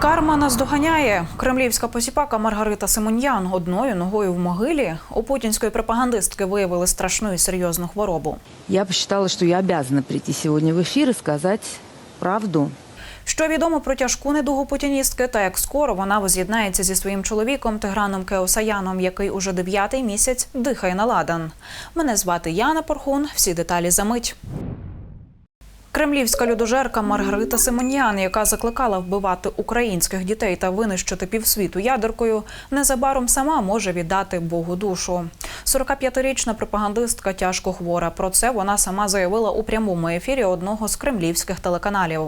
Карма наздоганяє. Кремлівська посіпака Маргарита Симоньян одною ногою в могилі у путінської пропагандистки виявили страшну і серйозну хворобу. Я посчитала, что я обязана прийти сегодня в эфир и сказать правду. Що відомо про тяжку недугу путіністки та як скоро вона воз'єднається зі своїм чоловіком Тиграном Кеосаяном, який уже дев'ятий місяць дихає на ладан. Мене звати Яна Порхун. Всі деталі за мить. Кремлівська людожерка Маргарита Симоньян, яка закликала вбивати українських дітей та винищити півсвіту ядеркою, незабаром сама може віддати Богу душу. 45-річна пропагандистка тяжко хвора. Про це вона сама заявила у прямому ефірі одного з кремлівських телеканалів.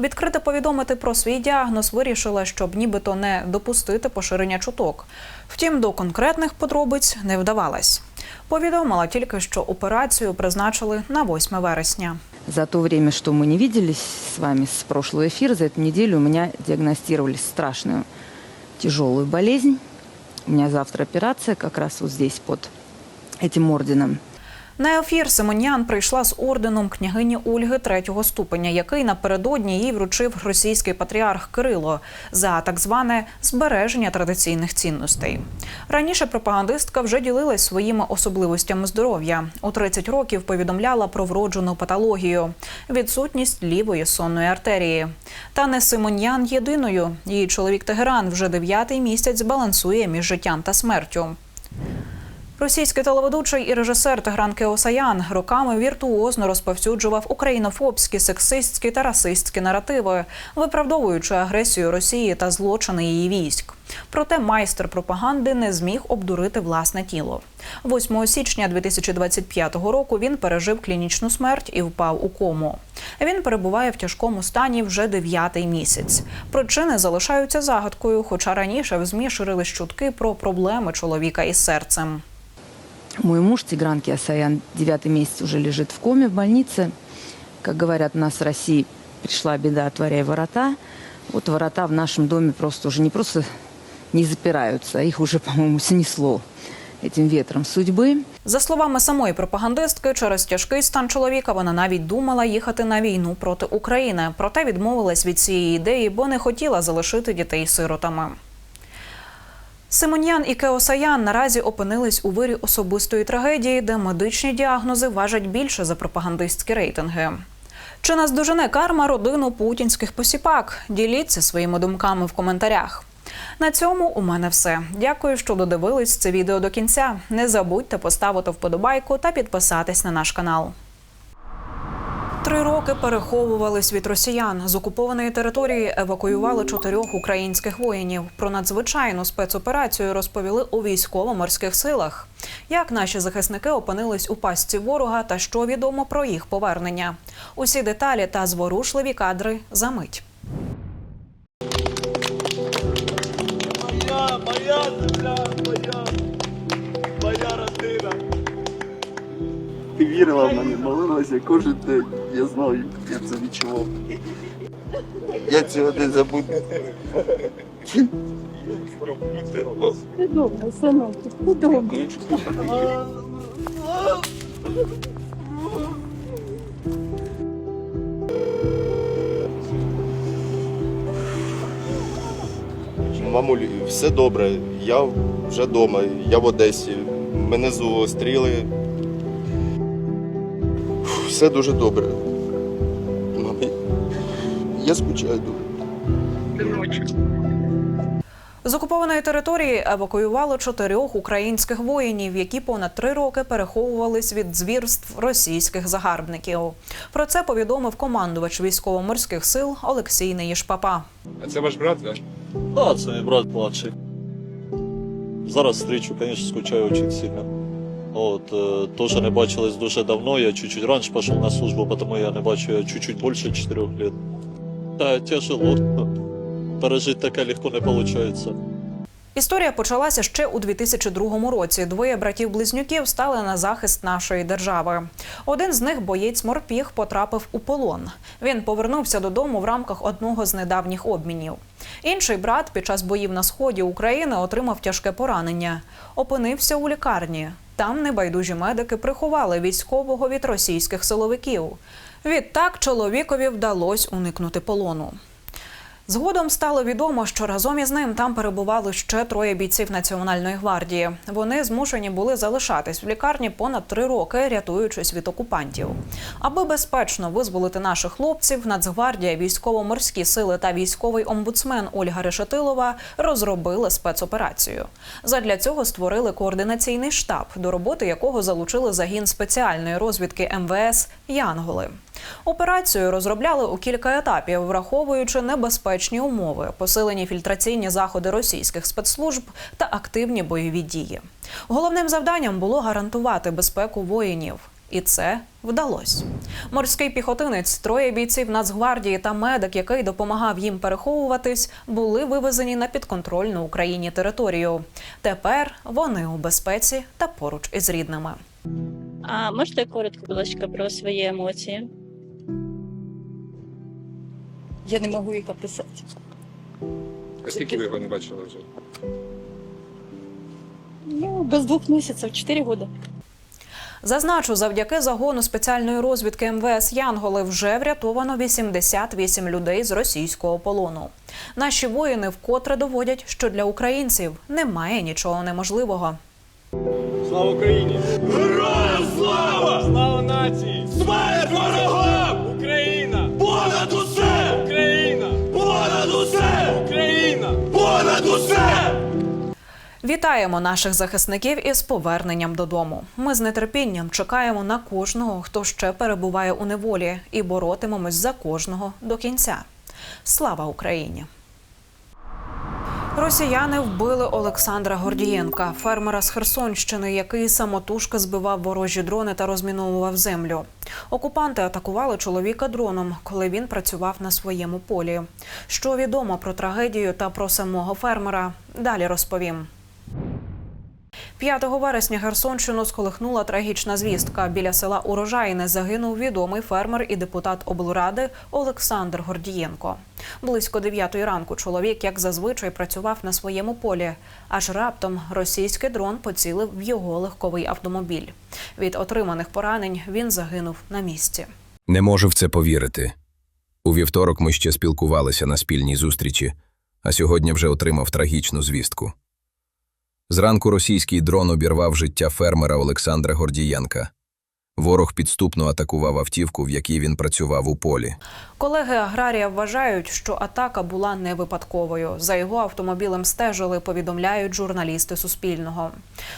Відкрито повідомити про свій діагноз вирішила, щоб нібито не допустити поширення чуток. Втім, до конкретних подробиць не вдавалась. Повідомила тільки, що операцію призначили на 8 вересня. За то время, что мы не виделись с вами с прошлого эфира, за эту неделю у меня диагностировали страшную тяжелую болезнь. У меня завтра операция как раз вот здесь под этим орденом. На ефір Симонян прийшла з орденом княгині Ольги третього ступеня, який напередодні їй вручив російський патріарх Кирило за так зване збереження традиційних цінностей. Раніше пропагандистка вже ділилась своїми особливостями здоров'я. У 30 років повідомляла про вроджену патологію, відсутність лівої сонної артерії. Та не Симоньян єдиною. Її чоловік Тегеран вже дев'ятий місяць балансує між життям та смертю. Російський телеведучий і режисер Тегран Кеосаян роками віртуозно розповсюджував українофобські, сексистські та расистські наративи, виправдовуючи агресію Росії та злочини її військ. Проте майстер пропаганди не зміг обдурити власне тіло. 8 січня 2025 року він пережив клінічну смерть і впав у кому. Він перебуває в тяжкому стані вже дев'ятий місяць. Причини залишаються загадкою, хоча раніше в змі ширились чутки про проблеми чоловіка із серцем. Мой муж Тигран Киасаян девятый месяц уже лежит в коме в больнице. Как говорят у нас в России, пришла беда, отворяй ворота. Вот ворота в нашем доме просто уже не просто не запираются, а их уже, по-моему, снесло этим ветром судьбы. За словами самої пропагандистки, через тяжкий стан чоловіка вона навіть думала їхати на війну проти України. Проте відмовилась від цієї ідеї, бо не хотіла залишити дітей сиротами. Симоньян і Кеосаян наразі опинились у вирі особистої трагедії, де медичні діагнози важать більше за пропагандистські рейтинги. Чи наздожене карма родину путінських посіпак? Діліться своїми думками в коментарях. На цьому у мене все. Дякую, що додивились це відео до кінця. Не забудьте поставити вподобайку та підписатись на наш канал. Три роки переховувались від росіян. З окупованої території евакуювали чотирьох українських воїнів. Про надзвичайну спецоперацію розповіли у військово-морських силах. Як наші захисники опинились у пастці ворога та що відомо про їх повернення? Усі деталі та зворушливі кадри за мить. Моя, моя земля, моя, моя родина. Ти вірила в мене, молилася кожен день. Я знав, я це відчував. Я цього не забуду. Добре, синок, добре. Мамуль, все добре. Я вже вдома, я в Одесі. Мене зустріли. Все дуже добре. Мамі, я скучаю дуже. З окупованої території евакуювали чотирьох українських воїнів, які понад три роки переховувались від звірств російських загарбників. Про це повідомив командувач військово-морських сил Олексій Неїшпапа. А це ваш брат, так? Да, це мій брат младший. Зараз зустрічу, звісно, скучаю дуже сильно. От, е, теж не бачились дуже давно, я чуть-чуть раніше пішов на службу, тому я не бачу я чуть-чуть більше 4 років. Та тяжело. Пережити таке легко не виходить. Історія почалася ще у 2002 році. Двоє братів-близнюків стали на захист нашої держави. Один з них, боєць морпіг, потрапив у полон. Він повернувся додому в рамках одного з недавніх обмінів. Інший брат під час боїв на сході України отримав тяжке поранення. Опинився у лікарні. Там небайдужі медики приховали військового від російських силовиків. Відтак чоловікові вдалося уникнути полону. Згодом стало відомо, що разом із ним там перебували ще троє бійців Національної гвардії. Вони змушені були залишатись в лікарні понад три роки, рятуючись від окупантів. Аби безпечно визволити наших хлопців, Нацгвардія, військово-морські сили та військовий омбудсмен Ольга Решетилова розробили спецоперацію. Задля цього створили координаційний штаб, до роботи якого залучили загін спеціальної розвідки МВС Янголи. Операцію розробляли у кілька етапів, враховуючи небезпечні умови, посилені фільтраційні заходи російських спецслужб та активні бойові дії. Головним завданням було гарантувати безпеку воїнів. І це вдалося. Морський піхотинець, троє бійців Нацгвардії та медик, який допомагав їм переховуватись, були вивезені на підконтрольну Україні територію. Тепер вони у безпеці та поруч із рідними. А можете коротко, будь ласка, про свої емоції? Я не можу їх описати. А скільки ви його не бачили вже? Ну, без двох місяців, чотири роки. Зазначу, завдяки загону спеціальної розвідки МВС Янголи вже врятовано 88 людей з російського полону. Наші воїни вкотре доводять, що для українців немає нічого неможливого. Слава Україні! Героям слава! Слава нації! Вітаємо наших захисників із поверненням додому. Ми з нетерпінням чекаємо на кожного, хто ще перебуває у неволі, і боротимемось за кожного до кінця. Слава Україні! Росіяни вбили Олександра Гордієнка, фермера з Херсонщини, який самотужки збивав ворожі дрони та розміновував землю. Окупанти атакували чоловіка дроном, коли він працював на своєму полі. Що відомо про трагедію та про самого фермера, далі розповім. 5 вересня Херсонщину сколихнула трагічна звістка. Біля села Урожайне загинув відомий фермер і депутат облради Олександр Гордієнко. Близько 9 ранку чоловік, як зазвичай, працював на своєму полі. Аж раптом російський дрон поцілив в його легковий автомобіль. Від отриманих поранень він загинув на місці. Не можу в це повірити. У вівторок ми ще спілкувалися на спільній зустрічі, а сьогодні вже отримав трагічну звістку. Зранку російський дрон обірвав життя фермера Олександра Гордієнка. Ворог підступно атакував автівку, в якій він працював у полі. Колеги аграрія вважають, що атака була не випадковою. За його автомобілем стежили, повідомляють журналісти Суспільного.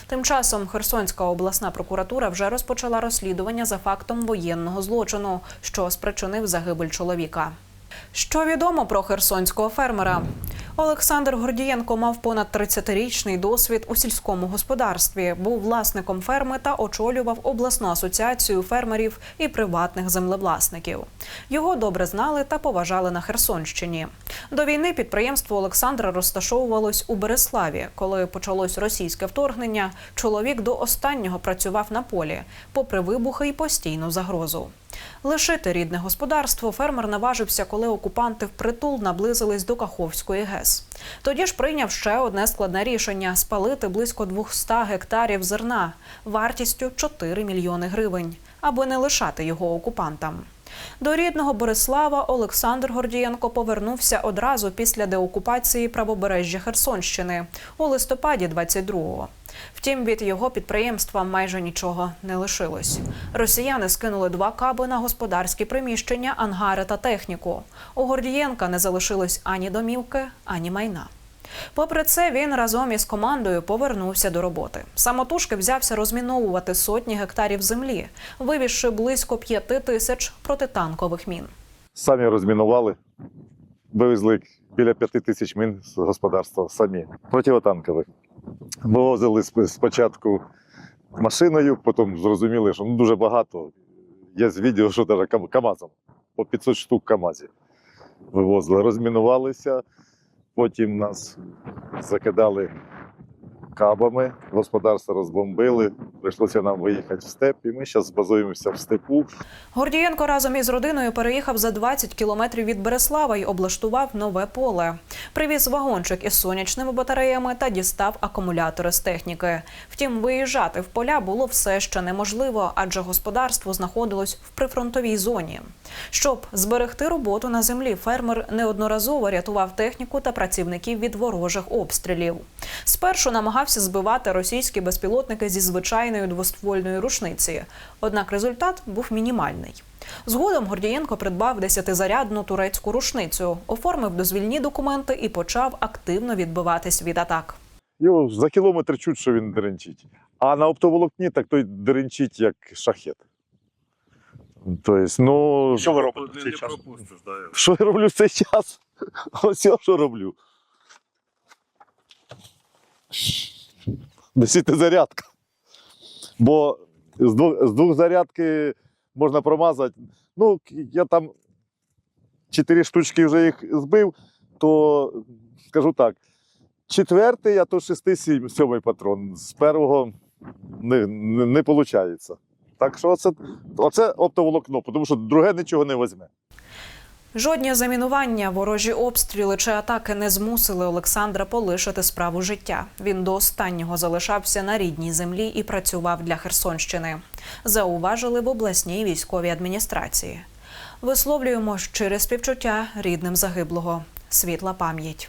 Тим часом Херсонська обласна прокуратура вже розпочала розслідування за фактом воєнного злочину, що спричинив загибель чоловіка. Що відомо про херсонського фермера? Олександр Гордієнко мав понад 30-річний досвід у сільському господарстві, був власником ферми та очолював обласну асоціацію фермерів і приватних землевласників. Його добре знали та поважали на Херсонщині. До війни підприємство Олександра розташовувалось у Береславі. Коли почалось російське вторгнення, чоловік до останнього працював на полі, попри вибухи і постійну загрозу. Лишити рідне господарство фермер наважився, коли окупанти впритул наблизились до Каховської ГЕС. Тоді ж прийняв ще одне складне рішення спалити близько 200 гектарів зерна вартістю 4 мільйони гривень, аби не лишати його окупантам. До рідного Борислава Олександр Гордієнко повернувся одразу після деокупації правобережжя Херсонщини у листопаді 22-го. Втім, від його підприємства майже нічого не лишилось. Росіяни скинули два каби на господарські приміщення, ангари та техніку. У Гордієнка не залишилось ані домівки, ані майна. Попри це, він разом із командою повернувся до роботи. Самотужки взявся розміновувати сотні гектарів землі, вивізши близько п'яти тисяч протитанкових мін. Самі розмінували, вивезли біля п'яти тисяч мін з господарства самі, противотанкових. Вивозили спочатку машиною, потім зрозуміли, що ну, дуже багато. Є з відео, що навіть кам- КАМАЗом, по 500 штук КАМАЗів вивозили, розмінувалися, потім нас закидали кабами, господарство розбомбили, прийшлося нам виїхати в степ, і ми зараз базуємося в степу. Гордієнко разом із родиною переїхав за 20 кілометрів від Береслава й облаштував нове поле. Привіз вагончик із сонячними батареями та дістав акумулятори з техніки. Втім, виїжджати в поля було все ще неможливо, адже господарство знаходилось в прифронтовій зоні. Щоб зберегти роботу на землі, фермер неодноразово рятував техніку та працівників від ворожих обстрілів. Спершу намагався збивати російські безпілотники зі звичайної двоствольної рушниці. Однак результат був мінімальний. Згодом Гордієнко придбав десятизарядну турецьку рушницю, оформив дозвільні документи і почав активно відбиватись від атак. Його за кілометр чуть, що він деренчить. А на оптоволокні так той деренчить, як шахет. Тобто, ну. Що ви робите в цей час? Що я роблю в цей час? Ось я що роблю. Десятизарядка. Бо з двох, з двох зарядки можна промазати. Ну, я там чотири штучки вже їх збив, то скажу так. Четвертий, а то шести сім- сьомий патрон. З першого не, не, не виходить. Так що оце, оце оптоволокно, тому що друге нічого не візьме. Жодні замінування, ворожі обстріли чи атаки не змусили Олександра полишити справу життя. Він до останнього залишався на рідній землі і працював для Херсонщини. Зауважили в обласній військовій адміністрації. Висловлюємо щире співчуття рідним загиблого. Світла пам'ять.